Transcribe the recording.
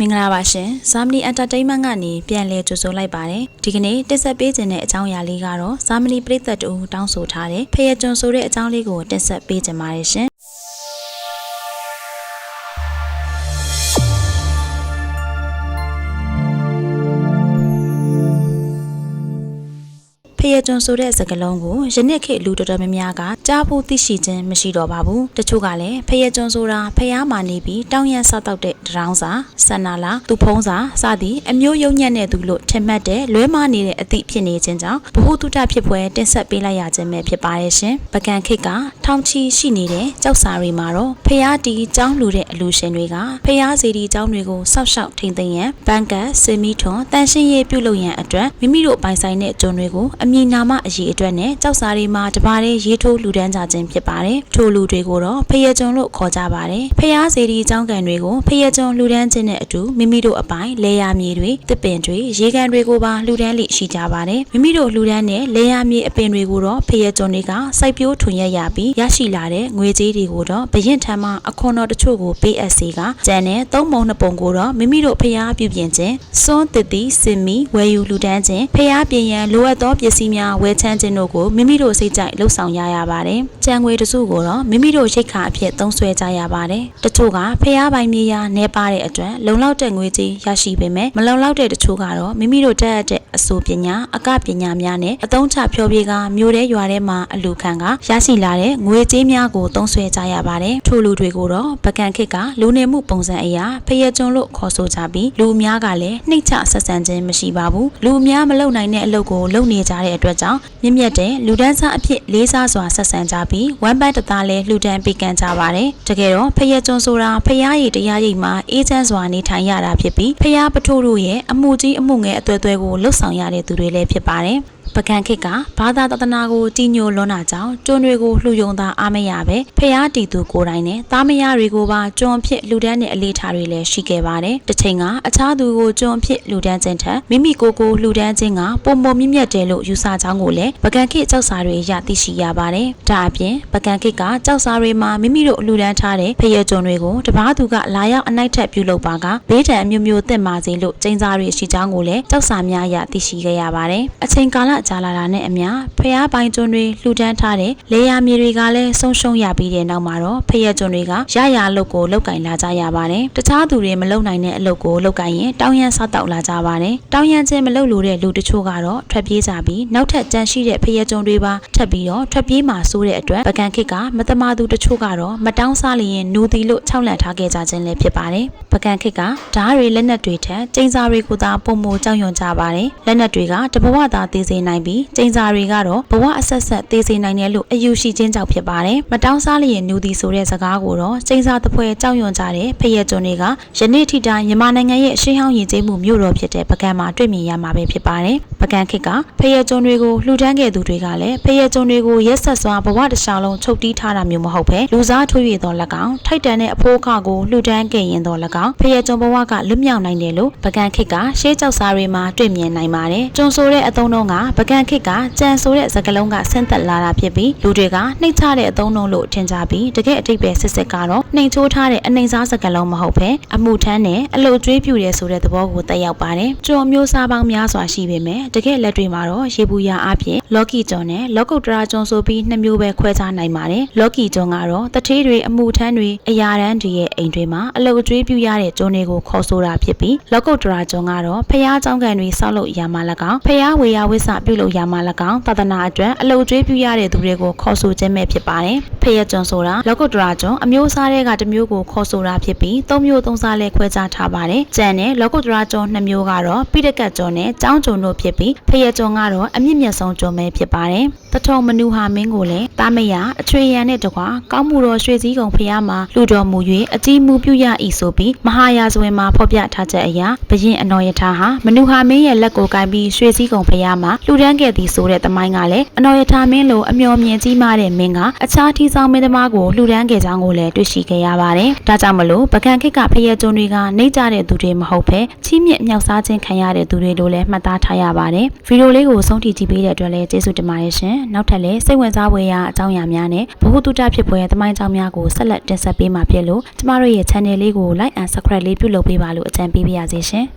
မင်္ဂလာပါရှင်။ Zamni Entertainment ကနေပြန်လည်ကြိုဆိုလိုက်ပါတယ်။ဒီကနေ့တင်ဆက်ပေးခြင်းတဲ့အကြောင်းအရာလေးကတော့ Zamni ပြည်သက်တူတောင်းဆိုထားတဲ့ဖယကျွန်းဆိုတဲ့အကြောင်းလေးကိုတင်ဆက်ပေးခြင်းပါတယ်ရှင်။ ဖယကျွန်းဆိုတဲ့စကားလုံးကိုယနေ့ခေတ်လူတော်တော်များများကကြားဖို့သိရှိခြင်းမရှိတော့ပါဘူးတချို့ကလည်းဖယကျွန်းဆိုတာဖျားမာနေပြီးတောင်းရန်ဆောက်တောက်တဲ့တရောင်းစာဆန္နာလာသူဖုံးစာစသည်အမျိုးယုံညံ့တဲ့သူလို့ထင်မှတ်တဲ့လွဲမားနေတဲ့အသည့်ဖြစ်နေခြင်းကြောင့်ဘ ഹു တုတဖြစ်ပွဲတင်ဆက်ပေးလိုက်ရခြင်းပဲဖြစ်ပါရဲ့ရှင်ပကံခိတ်ကထောင်ချီရှိနေတဲ့ကြောက်စာတွေမှာတော့ဖျားတီကျောင်းလူတဲ့အလူရှင်တွေကဖျားစီတီကျောင်းတွေကိုစောက်ရှောက်ထိန်သိမ်းရန်ဘန်ကတ်စင်မီထွန်တန်ရှင်းရေးပြုလုပ်ရန်အတွက်မိမိတို့ပိုင်ဆိုင်တဲ့ဂျွန်တွေကိုအမည်နာမအရေးအတွက်နဲ့ကြောက်စာတွေမှာတပါးတဲ့ရေးထိုးလူဒန်းကြခြင်းဖြစ်ပါတယ်ထိုလူတွေကိုတော့ဖျားကျွန်းလို့ခေါ်ကြပါတယ်ဖျားစီတီကျောင်းကန်တွေကိုဖျားကျွန်းလူဒန်းခြင်းနဲ့အတူမိမိတို့အပိုင်လေယာမြေတွေတစ်ပင်တွေရေကန်တွေကိုပါလူဒန်းလိရှိကြပါတယ်မိမိတို့လူဒန်းနဲ့လေယာမြေအပင်တွေကိုတော့ဖျားကျွန်းတွေကစိုက်ပျိုးထွန်ရက်ရပြီးရရှိလာတဲ့ငွေကြေးတွေကိုတော့ဘရင်ထံမှအခွန်တော်တချို့ကိုပေးအပ်စေကကျန်တဲ့သုံးပုံနှစ်ပုံကိုတော့မိမိတို့ဖျားပြုပြင်ခြင်းစွန်းတစ်တီစင်မီဝယ်ယူလူဒန်းခြင်းဖျားပြင်ရန်လိုအပ်သောပစ္စည်းများဝယ်ချမ်းခြင်းတို့ကိုမိမိတို့စိတ်ကြိုက်လှုပ်ဆောင်ရရပါတယ်။ကြံငွေတစုကိုတော့မိမိတို့ရိတ်ခါအဖြစ်သုံးစွဲကြရပါတယ်။တချို့ကဖျားပိုင်မြေယာနေပါတဲ့အတွက်လုံလောက်တဲ့ငွေကြေးရရှိပေမဲ့မလုံလောက်တဲ့တချို့ကတော့မိမိတို့တက်အပ်တဲ့အဆိုပညာအကပညာများနဲ့အသုံးချဖျော်ဖြေကမျိုးတဲ့ရွာထဲမှာအလူခံကရရှိလာတဲ့ငွေကြေးများကိုသုံးစွဲကြရပါတယ်။ထိုလူတွေကိုတော့ပကံခစ်ကလူနေမှုပုံစံအရာဖျက်ကျွန်းလို့ခေါ်ဆိုကြပြီးလူအများကလည်းနှိမ့်ချဆက်ဆံခြင်းမရှိပါဘူး။လူအများမလုံနိုင်တဲ့အလုပ်ကိုလုပ်နေကြတဲ့အတွက်ကြောင့်မြင့်မြတ်တဲ့လူဒန်းစားအဖြစ်လေးစားစွာဆက်ဆံကြပြီးဝမ်းပန်းတသားလဲလှူဒန်းပေးကမ်းကြပါတယ်။တကယ်တော့ဖျက်ကျွန်းဆိုတာဖျားရည်တရားရိပ်မှာအေးချမ်းစွာနေထိုင်ရတာဖြစ်ပြီးဖျားပထိုးတို့ရဲ့အမှုကြီးအမှုငယ်အသွဲသွဲကိုလှုပ်ဆောင်ရတဲ့သူတွေလည်းဖြစ်ပါတယ်။ပကံခစ်ကဘာသာတသနာကိုကြီးညိုလွန်းတာကြောင့်ကျွန်းတွေကိုလှူယုံတာအားမရပဲဖျားတီသူကိုယ်တိုင်နဲ့သားမယားတွေကိုပါကျွန်းဖြစ်လှူဒန်းတဲ့အလေးထားတွေလည်းရှိခဲ့ပါတယ်။တစ်ချိန်ကအခြားသူကိုကျွန်းဖြစ်လှူဒန်းခြင်းထက်မိမိကိုယ်ကိုလှူဒန်းခြင်းကပုံပုံမြင့်မြတ်တယ်လို့ယူဆကြောင်းကိုလည်းပကံခစ်ကြောက်စာတွေရသိရှိရပါတယ်။ဒါအပြင်ပကံခစ်ကကြောက်စာတွေမှာမိမိတို့လှူဒန်းထားတဲ့ဖျက်ကျွန်းတွေကိုတပားသူကလာရောက်အနိုင်ထက်ပြုလုပ်ပါကဘေးဒဏ်အမျိုးမျိုးသင့်ပါစေလို့ကျင်းစာတွေရှိကြောင်းကိုလည်းကြောက်စာများရသိရှိခဲ့ရပါတယ်။အချိန်ကာလကြာလာတာနဲ့အမျှဖျားပိုင်ကျွန်းတွေလှူဒန်းထားတဲ့လေယာမြေတွေကလည်းဆုံးရှုံးရပြီးတဲ့နောက်မှာတော့ဖျက်ကျွန်းတွေကရရအလုပ်ကိုလုပ်ကင်လာကြရပါတယ်။တခြားသူတွေမလုပ်နိုင်တဲ့အလုပ်ကိုလုပ်ကင်ရင်တောင်းရန်ဆောက်တောက်လာကြပါတယ်။တောင်းရန်ခြင်းမလုပ်လို့တဲ့လူတချို့ကတော့ထွက်ပြေးကြပြီးနောက်ထပ်ကြန့်ရှိတဲ့ဖျက်ကျွန်းတွေပါထပ်ပြီးတော့ထွက်ပြေးမှဆိုးတဲ့အတွက်ပကံခစ်ကမတမာသူတချို့ကတော့မတောင်းစားလျင်နူတီလို့ခြောက်လန့်ထားခဲ့ကြခြင်းလည်းဖြစ်ပါတယ်။ပကံခစ်ကဓားတွေလက်နက်တွေထက်ကျင်းစာတွေကိုသာပုံမကြောက်ရွံ့ကြပါတယ်။လက်နက်တွေကတဘဝသာတည်စေနိုင်ပြီးကျင်းစာတွေကတော့ဘဝအဆက်ဆက်တည်စေနိုင်တယ်လို့အယူရှိခြင်းကြောင့်ဖြစ်ပါတယ်။မတောင်းစားလျင်နူတီဆိုတဲ့စကားကိုတော့ကျင်းစာတစ်ဖွဲကြောက်ရွံ့ကြတဲ့ဖရက်ကျွန်းတွေကယနေ့ထိတိုင်မြန်မာနိုင်ငံရဲ့ရှေးဟောင်းယဉ်ကျေးမှုမြို့တော်ဖြစ်တဲ့ပကံမှာတွေ့မြင်ရမှာပဲဖြစ်ပါတယ်။ပကံခစ်ကဖရက်ကျွန်းတွေကိုလှူဒန်းခဲ့သူတွေကလည်းဖရက်ကျွန်းတွေကိုရက်ဆက်စွာဘဝတစ်လျှောက်လုံးချုပ်တီးထားတာမျိုးမဟုတ်ပဲလူစားထွေးရသော၎င်းထိုက်တန်တဲ့အဖိုးအခကိုလှူဒန်းခဲ့ရင်သော၎င်းဖရက်ကျွန်းဘဝကလွတ်မြောက်နိုင်တယ်လို့ပကံခစ်ကရှေးကြောက်စာတွေမှာတွေ့မြင်နိုင်ပါတယ်။ကျွန်းဆိုတဲ့အသုံးနှုန်းကပကံခစ်ကကြံဆိုတဲ့စကားလုံးကဆင်းသက်လာတာဖြစ်ပြီးလူတွေကနှိမ့်ချတဲ့အသုံးနှုန်းလို့ထင်ကြပြီးတကယ်အတိတ်ပဲစစ်စစ်ကတော့နှိမ်ချိုးထားတဲ့အနှိမ်စားစကားလုံးမဟုတ်ပဲအမှုထမ်းနဲ့အလုတ်ကျွေးပြူတဲ့ဆိုတဲ့သဘောကိုတက်ရောက်ပါတယ်။ကျွန်းမျိုးစားပေါင်းများစွာရှိပေမဲ့တကယ်လက်တွေမှာတော့ရေဘူးရအဖြစ်လော်ကီကျွန်းနဲ့လောကုတ်တရာကျွန်းဆိုပြီးနှစ်မျိုးပဲခွဲခြားနိုင်ပါတယ်။လော်ကီကျွန်းကတော့တထေးတွေအမှုထမ်းတွေအရာတန်းတွေရဲ့အိမ်တွေမှာအလုတ်ကျွေးပြူရတဲ့ကျွန်းတွေကိုခေါ်ဆိုတာဖြစ်ပြီးလောကုတ်တရာကျွန်းကတော့ဖျားเจ้าကန်တွေဆောက်လုပ်ရာမှာ၎င်းဖျားဝေယဝိဆ ပြုလုပ်ရာမှာ၎င်းသာသနာအတွက်အလုတ်ကျွေးပြူရတဲ့သူတွေကိုခေါ်ဆိုခြင်းပဲဖြစ်ပါတယ်။ဖျက်ကျွန်းဆိုတာလောကုတ်တရာကျွန်းအမျိုးအစားတွေကတစ်မျိုးကိုခေါ်ဆိုတာဖြစ်ပြီးသုံးမျိုးသုံးစားလဲခွဲခြားထားပါတယ်။ကျန်တဲ့လောကုတ်တရာကျွန်းနှစ်မျိုးကတော့ပိဋကတ်ကျွန်းနဲ့ကျောင်းကျွန်းတို့ဖြစ်ပြီးဖျက်ကျွန်းကတော့အမြင့်မြတ်ဆုံးကျွန်းပဲဖြစ်ပါတယ်။တထုံမနူဟာမင်းကိုလည်းတာမယအချွေရန်နဲ့တကွာကောင်းမှုတော်ရွှေစည်းကုံဖျားမှာလူတော်မူ၍အကြီးမှုပြုရ၏ဆိုပြီးမဟာယာဇဝင်မှာဖော်ပြထားချက်အရာဘရင်အနော်ယထာဟာမနူဟာမင်းရဲ့လက်ကိုကင်ပြီးရွှေစည်းကုံဖျားမှာလူလှူဒန်းခဲ့သည်ဆိုတဲ့သမိုင်းကလည်းအနော်ရထားမင်းလိုအမျော်မြင်ကြီးမားတဲ့မင်းကအခြားထီဆောင်မင်းသမားကိုလှူဒန်းခဲ့ကြောင်းကိုလည်းတွေ့ရှိခဲ့ရပါတယ်။ဒါကြောင့်မလို့ပကံခေတ်ကဖရဲကျွန်းတွေကနှိမ့်ကြတဲ့သူတွေမဟုတ်ဘဲချီးမြှင့်မြောက်စားခြင်းခံရတဲ့သူတွေလိုလည်းမှတ်သားထားရပါတယ်။ဗီဒီယိုလေးကိုဆုံးထိကြည့်ပေးတဲ့အတွက်လည်းကျေးဇူးတင်ပါတယ်ရှင်။နောက်ထပ်လည်းစိတ်ဝင်စားဖွယ်ရာအကြောင်းအရာများနဲ့ဘ ഹു တုတဖြစ်ဖွယ်သမိုင်းကြောင်းများကိုဆက်လက်တင်ဆက်ပေးမှာဖြစ်လို့ကျမတို့ရဲ့ channel လေးကို like and subscribe လေးပြုလုပ်ပေးပါလို့အကြံပေးပါရစေရှင်။